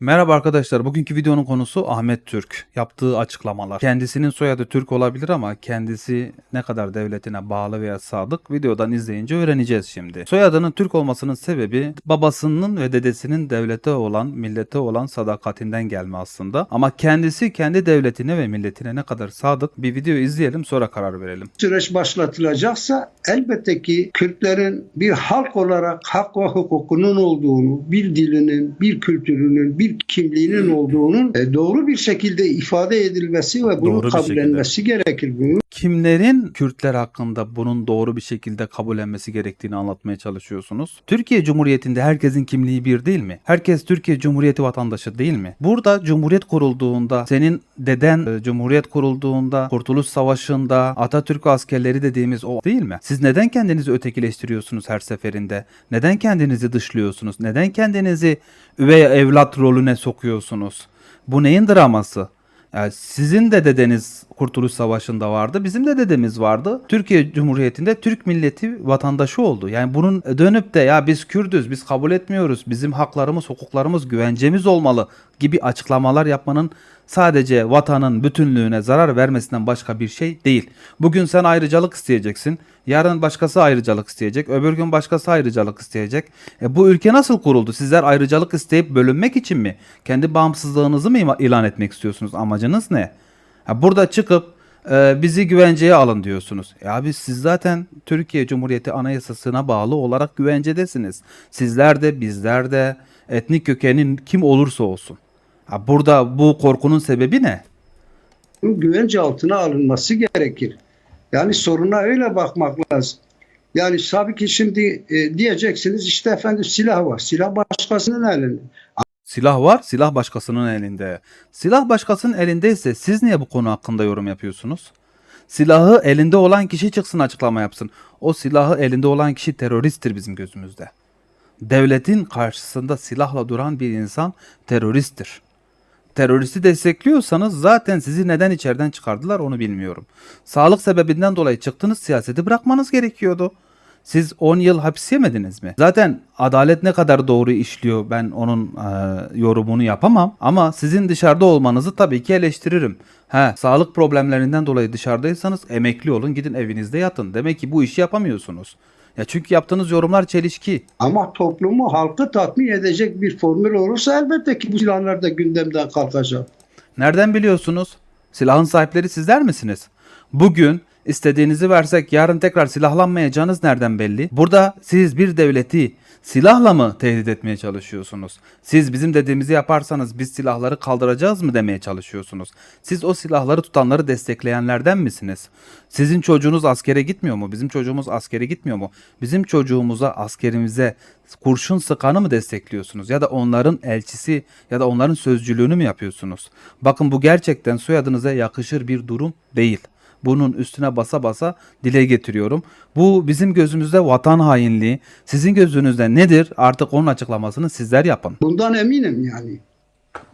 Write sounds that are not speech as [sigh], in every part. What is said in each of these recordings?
Merhaba arkadaşlar. Bugünkü videonun konusu Ahmet Türk. Yaptığı açıklamalar. Kendisinin soyadı Türk olabilir ama kendisi ne kadar devletine bağlı veya sadık videodan izleyince öğreneceğiz şimdi. Soyadının Türk olmasının sebebi babasının ve dedesinin devlete olan, millete olan sadakatinden gelme aslında. Ama kendisi kendi devletine ve milletine ne kadar sadık bir video izleyelim sonra karar verelim. süreç başlatılacaksa elbette ki Kürtlerin bir halk olarak hak ve hukukunun olduğunu, bir dilinin, bir kültürünün, bir kimliğinin olduğunun e, doğru bir şekilde ifade edilmesi ve bunun Doğru bir kabullenmesi gerekir. Kimlerin Kürtler hakkında bunun doğru bir şekilde kabullenmesi gerektiğini anlatmaya çalışıyorsunuz? Türkiye Cumhuriyeti'nde herkesin kimliği bir değil mi? Herkes Türkiye Cumhuriyeti vatandaşı değil mi? Burada Cumhuriyet kurulduğunda, senin deden e, Cumhuriyet kurulduğunda, Kurtuluş Savaşı'nda Atatürk askerleri dediğimiz o değil mi? Siz neden kendinizi ötekileştiriyorsunuz her seferinde? Neden kendinizi dışlıyorsunuz? Neden kendinizi üvey evlat rolüne sokuyorsunuz? Bu neyin draması? Yani sizin de dedeniz Kurtuluş Savaşı'nda vardı. Bizim de dedemiz vardı. Türkiye Cumhuriyeti'nde Türk milleti vatandaşı oldu. Yani bunun dönüp de ya biz Kürdüz, biz kabul etmiyoruz, bizim haklarımız, hukuklarımız, güvencemiz olmalı gibi açıklamalar yapmanın sadece vatanın bütünlüğüne zarar vermesinden başka bir şey değil. Bugün sen ayrıcalık isteyeceksin. Yarın başkası ayrıcalık isteyecek. Öbür gün başkası ayrıcalık isteyecek. E bu ülke nasıl kuruldu? Sizler ayrıcalık isteyip bölünmek için mi? Kendi bağımsızlığınızı mı ilan etmek istiyorsunuz? Amacınız ne? Burada çıkıp e, bizi güvenceye alın diyorsunuz. E abi siz zaten Türkiye Cumhuriyeti Anayasası'na bağlı olarak güvencedesiniz. Sizler de bizler de etnik kökenin kim olursa olsun. Ha, burada bu korkunun sebebi ne? güvence altına alınması gerekir. Yani soruna öyle bakmak lazım. Yani tabii ki şimdi e, diyeceksiniz işte efendim silah var. Silah başkasının elinde. Silah var, silah başkasının elinde. Silah başkasının elindeyse siz niye bu konu hakkında yorum yapıyorsunuz? Silahı elinde olan kişi çıksın açıklama yapsın. O silahı elinde olan kişi teröristtir bizim gözümüzde. Devletin karşısında silahla duran bir insan teröristtir. Teröristi destekliyorsanız zaten sizi neden içeriden çıkardılar onu bilmiyorum. Sağlık sebebinden dolayı çıktınız siyaseti bırakmanız gerekiyordu. Siz 10 yıl hapis yemediniz mi? Zaten adalet ne kadar doğru işliyor ben onun e, yorumunu yapamam. Ama sizin dışarıda olmanızı tabii ki eleştiririm. He, sağlık problemlerinden dolayı dışarıdaysanız emekli olun gidin evinizde yatın. Demek ki bu işi yapamıyorsunuz. Ya çünkü yaptığınız yorumlar çelişki. Ama toplumu, halkı tatmin edecek bir formül olursa elbette ki bu silahlar da gündemden kalkacak. Nereden biliyorsunuz? Silahın sahipleri sizler misiniz? Bugün istediğinizi versek yarın tekrar silahlanmayacağınız nereden belli? Burada siz bir devleti silahla mı tehdit etmeye çalışıyorsunuz? Siz bizim dediğimizi yaparsanız biz silahları kaldıracağız mı demeye çalışıyorsunuz? Siz o silahları tutanları destekleyenlerden misiniz? Sizin çocuğunuz askere gitmiyor mu? Bizim çocuğumuz askere gitmiyor mu? Bizim çocuğumuza, askerimize kurşun sıkanı mı destekliyorsunuz? Ya da onların elçisi ya da onların sözcülüğünü mü yapıyorsunuz? Bakın bu gerçekten soyadınıza yakışır bir durum değil. Bunun üstüne basa basa dile getiriyorum. Bu bizim gözümüzde vatan hainliği. Sizin gözünüzde nedir? Artık onun açıklamasını sizler yapın. Bundan eminim yani.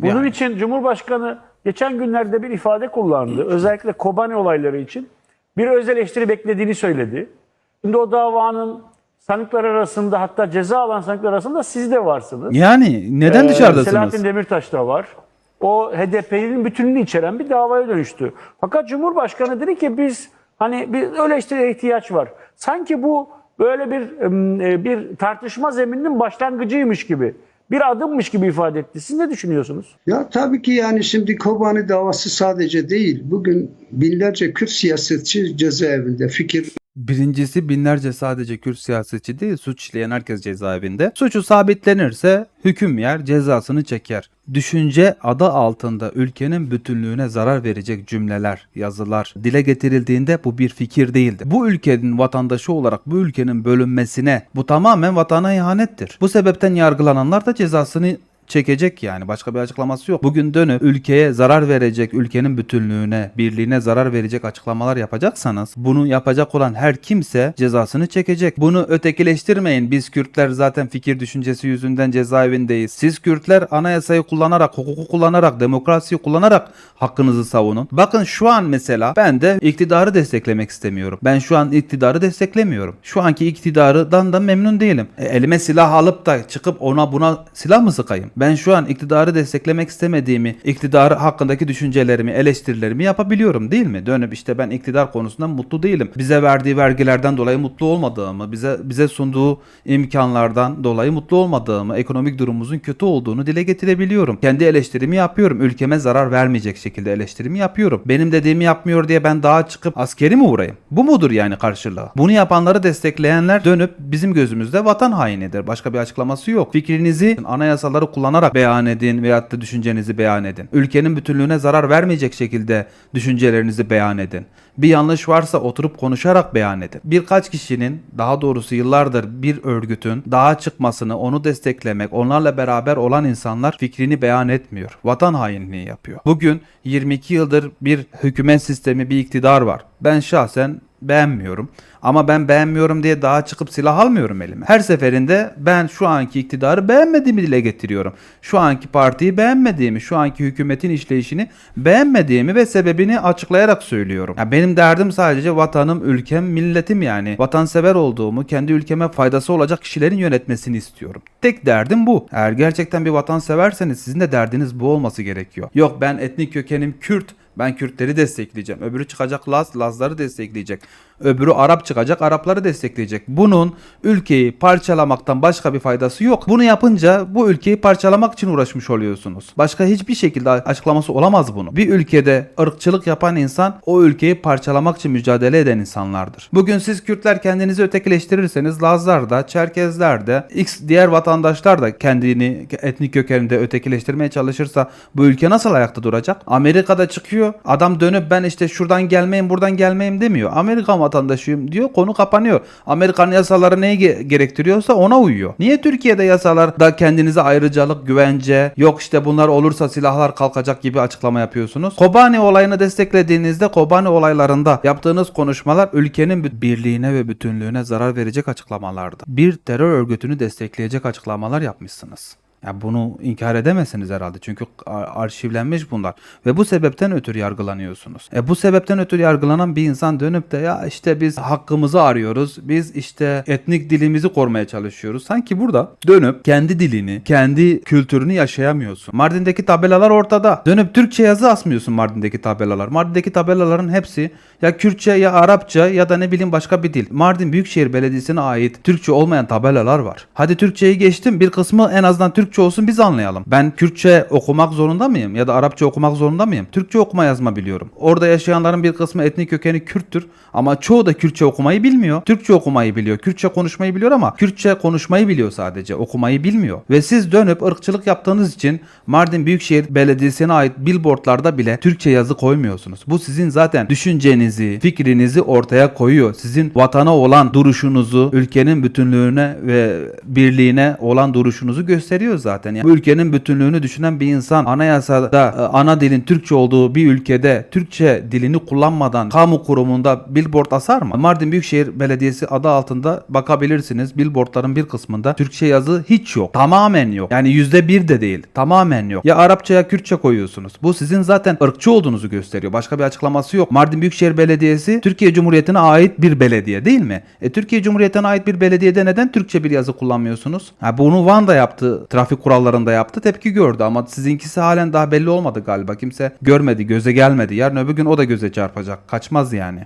Bunun Yani. için Cumhurbaşkanı geçen günlerde bir ifade kullandı. Özellikle Kobani olayları için bir öz eleştiri beklediğini söyledi. Şimdi o davanın sanıklar arasında hatta ceza alan sanıklar arasında siz de varsınız. Yani neden Ee, dışarıdasınız? Selahattin Demirtaş da var. O HDP'nin bütününü içeren bir davaya dönüştü. Fakat Cumhurbaşkanı dedi ki biz hani bir eleştiriye ihtiyaç var. Sanki bu böyle bir e, bir tartışma zemininin başlangıcıymış gibi. Bir adımmış gibi ifade etti. Siz ne düşünüyorsunuz? Ya tabii ki yani şimdi Kobani davası sadece değil. Bugün binlerce Kürt siyasetçi cezaevinde. Fikir Birincisi binlerce sadece Kürt siyasetçi değil suç işleyen herkes cezaevinde. Suçu sabitlenirse hüküm yer cezasını çeker. Düşünce adı altında ülkenin bütünlüğüne zarar verecek cümleler, yazılar dile getirildiğinde bu bir fikir değildir. Bu ülkenin vatandaşı olarak bu ülkenin bölünmesine bu tamamen vatana ihanettir. Bu sebepten yargılananlar da cezasını çekecek yani başka bir açıklaması yok. Bugün dönüp ülkeye zarar verecek, ülkenin bütünlüğüne, birliğine zarar verecek açıklamalar yapacaksanız bunu yapacak olan her kimse cezasını çekecek. Bunu ötekileştirmeyin. Biz Kürtler zaten fikir düşüncesi yüzünden cezaevindeyiz. Siz Kürtler anayasayı kullanarak, hukuku kullanarak, demokrasiyi kullanarak hakkınızı savunun. Bakın şu an mesela ben de iktidarı desteklemek istemiyorum. Ben şu an iktidarı desteklemiyorum. Şu anki iktidardan da memnun değilim. E, elime silah alıp da çıkıp ona buna silah mı sıkayım? Ben şu an iktidarı desteklemek istemediğimi, iktidar hakkındaki düşüncelerimi, eleştirilerimi yapabiliyorum değil mi? Dönüp işte ben iktidar konusundan mutlu değilim. Bize verdiği vergilerden dolayı mutlu olmadığımı, bize bize sunduğu imkanlardan dolayı mutlu olmadığımı, ekonomik durumumuzun kötü olduğunu dile getirebiliyorum. Kendi eleştirimi yapıyorum. Ülkeme zarar vermeyecek şekilde eleştirimi yapıyorum. Benim dediğimi yapmıyor diye ben daha çıkıp askeri mi uğrayayım? Bu mudur yani karşılığı? Bunu yapanları destekleyenler dönüp bizim gözümüzde vatan hainidir. Başka bir açıklaması yok. Fikrinizi anayasaları kullanarak beyan edin veyahut da düşüncenizi beyan edin. Ülkenin bütünlüğüne zarar vermeyecek şekilde düşüncelerinizi beyan edin. Bir yanlış varsa oturup konuşarak beyan edin. Birkaç kişinin daha doğrusu yıllardır bir örgütün daha çıkmasını, onu desteklemek, onlarla beraber olan insanlar fikrini beyan etmiyor. Vatan hainliği yapıyor. Bugün 22 yıldır bir hükümet sistemi, bir iktidar var. Ben şahsen beğenmiyorum. Ama ben beğenmiyorum diye daha çıkıp silah almıyorum elime. Her seferinde ben şu anki iktidarı beğenmediğimi dile getiriyorum. Şu anki partiyi beğenmediğimi, şu anki hükümetin işleyişini beğenmediğimi ve sebebini açıklayarak söylüyorum. Ya benim derdim sadece vatanım, ülkem, milletim yani. Vatansever olduğumu, kendi ülkeme faydası olacak kişilerin yönetmesini istiyorum. Tek derdim bu. Eğer gerçekten bir vatanseverseniz sizin de derdiniz bu olması gerekiyor. Yok ben etnik kökenim Kürt, ben Kürtleri destekleyeceğim. Öbürü çıkacak Laz, Lazları destekleyecek. Öbürü Arap çıkacak, Arapları destekleyecek. Bunun ülkeyi parçalamaktan başka bir faydası yok. Bunu yapınca bu ülkeyi parçalamak için uğraşmış oluyorsunuz. Başka hiçbir şekilde açıklaması olamaz bunu. Bir ülkede ırkçılık yapan insan o ülkeyi parçalamak için mücadele eden insanlardır. Bugün siz Kürtler kendinizi ötekileştirirseniz Lazlar da, Çerkezler de, X diğer vatandaşlar da kendini etnik kökeninde ötekileştirmeye çalışırsa bu ülke nasıl ayakta duracak? Amerika'da çıkıyor. Adam dönüp ben işte şuradan gelmeyeyim buradan gelmeyeyim demiyor. Amerika vatandaşıyım diyor. Konu kapanıyor. Amerikan yasaları neyi ge- gerektiriyorsa ona uyuyor. Niye Türkiye'de yasalarda kendinize ayrıcalık, güvence, yok işte bunlar olursa silahlar kalkacak gibi açıklama yapıyorsunuz? Kobani olayını desteklediğinizde Kobani olaylarında yaptığınız konuşmalar ülkenin birliğine ve bütünlüğüne zarar verecek açıklamalardı. Bir terör örgütünü destekleyecek açıklamalar yapmışsınız. Ya bunu inkar edemezsiniz herhalde çünkü ar- arşivlenmiş bunlar ve bu sebepten ötürü yargılanıyorsunuz. E bu sebepten ötürü yargılanan bir insan dönüp de ya işte biz hakkımızı arıyoruz, biz işte etnik dilimizi korumaya çalışıyoruz. Sanki burada dönüp kendi dilini, kendi kültürünü yaşayamıyorsun. Mardin'deki tabelalar ortada. Dönüp Türkçe yazı asmıyorsun Mardin'deki tabelalar. Mardin'deki tabelaların hepsi ya Kürtçe ya Arapça ya da ne bileyim başka bir dil. Mardin Büyükşehir Belediyesi'ne ait Türkçe olmayan tabelalar var. Hadi Türkçeyi geçtim bir kısmı en azından Türkçe olsun biz anlayalım. Ben Kürtçe okumak zorunda mıyım ya da Arapça okumak zorunda mıyım? Türkçe okuma yazma biliyorum. Orada yaşayanların bir kısmı etnik kökeni Kürttür ama çoğu da Kürtçe okumayı bilmiyor. Türkçe okumayı biliyor. Kürtçe konuşmayı biliyor ama Kürtçe konuşmayı biliyor sadece. Okumayı bilmiyor. Ve siz dönüp ırkçılık yaptığınız için Mardin Büyükşehir Belediyesi'ne ait billboardlarda bile Türkçe yazı koymuyorsunuz. Bu sizin zaten düşüncenizi, fikrinizi ortaya koyuyor. Sizin vatana olan duruşunuzu, ülkenin bütünlüğüne ve birliğine olan duruşunuzu gösteriyor zaten. Yani ülkenin bütünlüğünü düşünen bir insan anayasada e, ana dilin Türkçe olduğu bir ülkede Türkçe dilini kullanmadan kamu kurumunda billboard asar mı? Mardin Büyükşehir Belediyesi adı altında bakabilirsiniz. Billboardların bir kısmında Türkçe yazı hiç yok. Tamamen yok. Yani yüzde bir de değil. Tamamen yok. Ya Arapça ya Kürtçe koyuyorsunuz. Bu sizin zaten ırkçı olduğunuzu gösteriyor. Başka bir açıklaması yok. Mardin Büyükşehir Belediyesi Türkiye Cumhuriyeti'ne ait bir belediye değil mi? E Türkiye Cumhuriyeti'ne ait bir belediyede neden Türkçe bir yazı kullanmıyorsunuz? Ha, bunu Van da yaptı. Trafik kurallarında yaptı. Tepki gördü ama sizinkisi halen daha belli olmadı galiba. Kimse görmedi, göze gelmedi. Yarın öbür gün o da göze çarpacak. Kaçmaz yani.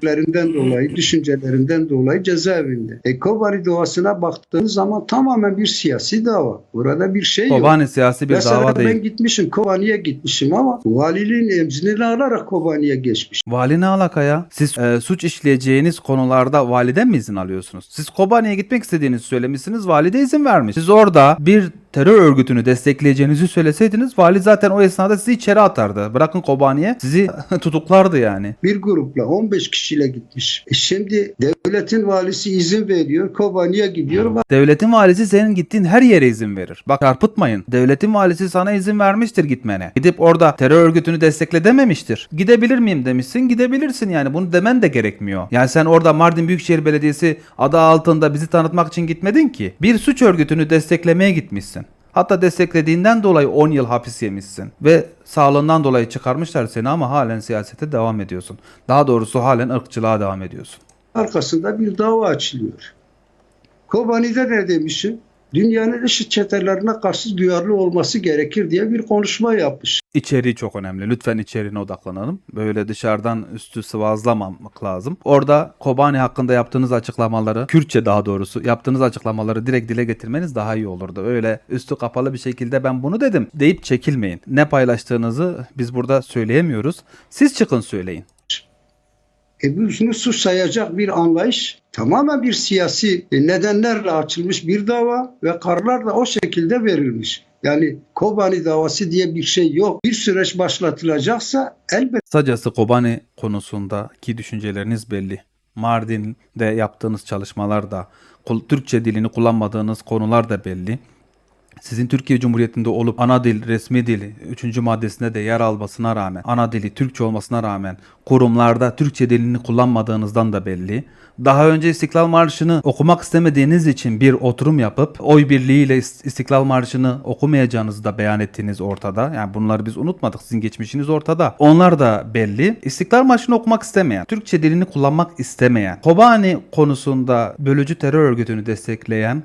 dolayı, düşüncelerinden dolayı cezaevinde. E Kobani doğasına baktığınız zaman tamamen bir siyasi dava. Burada bir şey yok. Kobani siyasi bir Mesela dava ben değil. gitmişim Kobani'ye gitmişim ama valiliğin emzini alarak Kobani'ye geçmiş. Vali ne alaka ya? Siz e, suç işleyeceğiniz konularda validen mi izin alıyorsunuz? Siz Kobani'ye gitmek istediğinizi söylemişsiniz. Valide izin vermiş. Siz orada bir terör örgütünü destekleyeceğinizi söyleseydiniz vali zaten o esnada sizi içeri atardı. Bırakın Kobani'ye sizi [laughs] tutuklardı yani. Bir grupla 15 kişiyle gitmiş. E şimdi devletin valisi izin veriyor. Kobani'ye gidiyor. Devletin valisi senin gittiğin her yere izin verir. Bak çarpıtmayın. Devletin valisi sana izin vermiştir gitmene. Gidip orada terör örgütünü destekle dememiştir. Gidebilir miyim demişsin. Gidebilirsin yani. Bunu demen de gerekmiyor. Yani sen orada Mardin Büyükşehir Belediyesi adı altında bizi tanıtmak için gitmedin ki. Bir suç örgütünü desteklemeye gitmişsin. Hatta desteklediğinden dolayı 10 yıl hapis yemişsin. Ve sağlığından dolayı çıkarmışlar seni ama halen siyasete devam ediyorsun. Daha doğrusu halen ırkçılığa devam ediyorsun. Arkasında bir dava açılıyor. Kobani'de ne demişim? dünyanın IŞİD çetelerine karşı duyarlı olması gerekir diye bir konuşma yapmış. İçeriği çok önemli. Lütfen içeriğine odaklanalım. Böyle dışarıdan üstü sıvazlamamak lazım. Orada Kobani hakkında yaptığınız açıklamaları, Kürtçe daha doğrusu yaptığınız açıklamaları direkt dile getirmeniz daha iyi olurdu. Öyle üstü kapalı bir şekilde ben bunu dedim deyip çekilmeyin. Ne paylaştığınızı biz burada söyleyemiyoruz. Siz çıkın söyleyin. E bunu suç sayacak bir anlayış tamamen bir siyasi e, nedenlerle açılmış bir dava ve kararlar da o şekilde verilmiş. Yani Kobani davası diye bir şey yok. Bir süreç başlatılacaksa elbette Kısacası Kobani konusundaki düşünceleriniz belli. Mardin'de yaptığınız çalışmalar da, Türkçe dilini kullanmadığınız konular da belli. Sizin Türkiye Cumhuriyeti'nde olup ana dil, resmi dili 3. maddesinde de yer almasına rağmen, ana dili Türkçe olmasına rağmen kurumlarda Türkçe dilini kullanmadığınızdan da belli. Daha önce İstiklal Marşı'nı okumak istemediğiniz için bir oturum yapıp oy birliğiyle İst- İstiklal Marşı'nı okumayacağınızı da beyan ettiğiniz ortada. Yani bunları biz unutmadık. Sizin geçmişiniz ortada. Onlar da belli. İstiklal Marşı'nı okumak istemeyen, Türkçe dilini kullanmak istemeyen, Kobani konusunda bölücü terör örgütünü destekleyen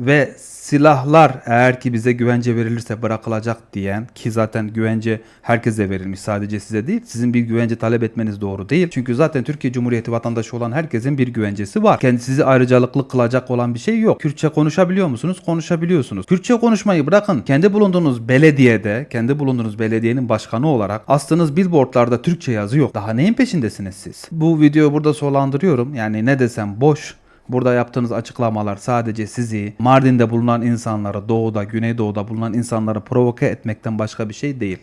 ve silahlar eğer ki bize güvence verilirse bırakılacak diyen ki zaten güvence herkese verilmiş sadece size değil. Sizin bir güvence talep etmeniz doğru değil. Çünkü zaten Türkiye Cumhuriyeti vatandaşı olan herkesin bir güvencesi var. Kendisi ayrıcalıklı kılacak olan bir şey yok. Kürtçe konuşabiliyor musunuz? Konuşabiliyorsunuz. Kürtçe konuşmayı bırakın. Kendi bulunduğunuz belediyede, kendi bulunduğunuz belediyenin başkanı olarak astığınız billboardlarda Türkçe yazı yok. Daha neyin peşindesiniz siz? Bu videoyu burada sonlandırıyorum. Yani ne desem boş. Burada yaptığınız açıklamalar sadece sizi Mardin'de bulunan insanları, doğuda, güneydoğuda bulunan insanları provoke etmekten başka bir şey değil.